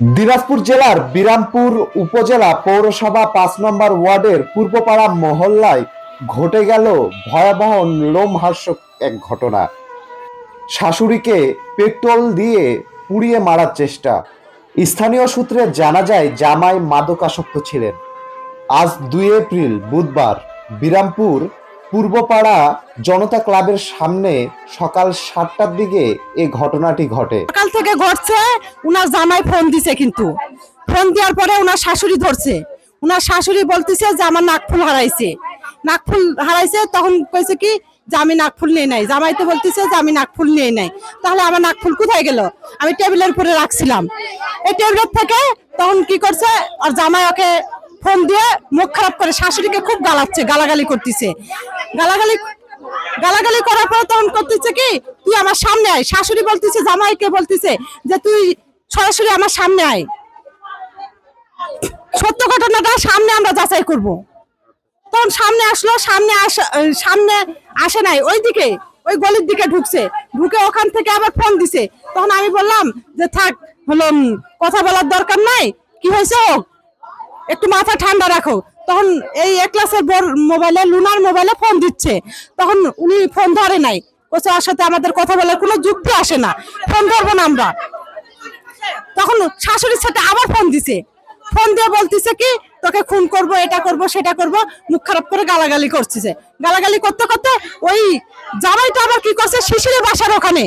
দিনাজপুর জেলার বিরামপুর উপজেলা পৌরসভা পাঁচ নম্বর ওয়ার্ডের পূর্বপাড়া মহল্লায় ঘটে গেল ভয়াবহ লোমহার্ষক এক ঘটনা। শাশুড়িকে পেট্রোল দিয়ে পুড়িয়ে মারার চেষ্টা। স্থানীয় সূত্রে জানা যায়, জামাই মাদকাসক্ত ছিলেন। আজ দুই এপ্রিল, বুধবার, বিরামপুর পূর্বপাড়া জনতা ক্লাবের সামনে সকাল সাতটার দিকে এই ঘটনাটি ঘটে। সকাল থেকে ঘটছে, উনার জামাই ফোন দিছে কিন্তু। ফোন দেওয়ার পরে উনার শাশুড়ি ধরছে। উনার শাশুড়ি বলতেছে যে আমার নাকফুল হারাইছে। নাকফুল হারাইছে, তখন কইছে কি, যে আমি নাকফুল নিয়ে নাই। জামাই তো বলতেছে যে আমি নাকফুল নিয়ে নাই। তাহলে আমার নাকফুল কোথায় গেল? আমি টেবিলের উপরে রাখছিলাম। এই টেবিলের থেকে তখন কি করছে, আর জামাই ওকে ফোন দিয়ে মুখ খারাপ করে শাশুড়িকে খুব গালাচ্ছে, গালাগালি করতেছে। গালাগালি গালাগালি করার পর তখন করতেছে কি, তুই আমার সামনে আয়। শাশুড়ি বলতেছে, জামাইকে বলতেছে যে, তুই সরাসরি আমার সামনে আয়। সত্য ঘটনাটা সামনে আমরা যাচাই করব। তখন সামনে আসলো, সামনে আস সামনে আসে নাই। ওইদিকে, ওই গলির দিকে ঢুকছে। ঢুকে ওখান থেকে আবার ফোন দিছে। তখন আমি বললাম যে, থাক, হলো কথা বলার দরকার নাই। কি হয়েছে ও? একটু মাথা ঠান্ডা রাখো। তখন এই এক ক্লাসের বোর মোবাইলে, লুনার মোবাইলে ফোন দিচ্ছে। তখন উনি ফোন ধরে নাই। ওর সাথে আমাদের কথা বলার কোনো যুক্তি আসে না। ফোন ধরবো না আমরা। তখন শাশুড়ির সাথে আবার ফোন দিছে। ফোন দিয়ে বলতেছে কি, তোকে খুন করব, এটা করব, সেটা করব। মুখ খারাপ করে গালাগালি করতেছে। গালাগালি করতে করতে ওই জামাইটা আবার কি করছে শিশিরের বাসার ওখানে।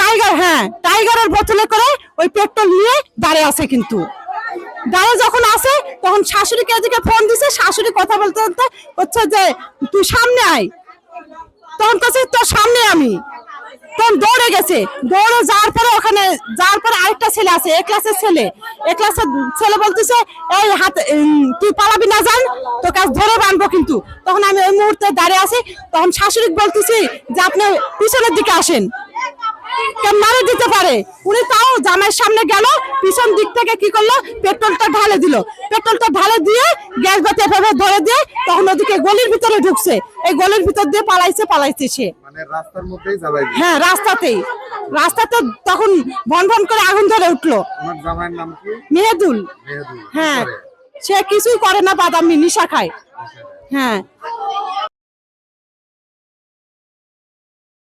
টাইগার হ্যাঁ টাইগারের বোতলে করে ওই পেট্রোল নিয়ে দাঁড়িয়ে আছে কিন্তু। গায়ে যখন আসে, তখন শাশুড়িকে এদিকে ফোন দিছে, শাশুড়ি কথা বলতে বলতে হচ্ছে যে, তুই সামনে আয়। তখন কাছে তোর সামনে আমি। তখন দৌড়ে গেছে। দৌড়ে যাওয়ার পরে ওখানে, যাওয়ার পরে আরেকটা ছেলে আছে, এ ক্লাসের ছেলে। এ ক্লাসের ছেলে বলতেছে, এই হাতে তুই পালাবি না যান তোকে আজ ধরে বানবো কিন্তু। তখন আমি ওই মুহূর্তে দাঁড়িয়ে আছি, তখন শাশুড়ি বলতেছি যে, আপনি পিছনের দিকে আসেন। মারে দিতে পারে? উনি তাও জামাইয়ের সামনে গেল পিছন দিক থেকে কি করল? পেট্রোলটা ঢালে দিল। পেট্রোলটা ঢালে দিয়ে গ্যাস বাতি এভাবে ধরে দিয়ে তখন ওদিকে গলির ভিতরে ঢুকছে। এই গলির ভিতর দিয়ে পালাইছে পালাইছে সে। মানে হ্যাঁ রাস্তাতেই। রাস্তাতে তখন ভন ভন করে আগুন ধরে উঠল। মেহেদুল। মেহেদুল। হ্যাঁ। সে কিছুই করে না বাদামি নিশা খায়। হ্যাঁ।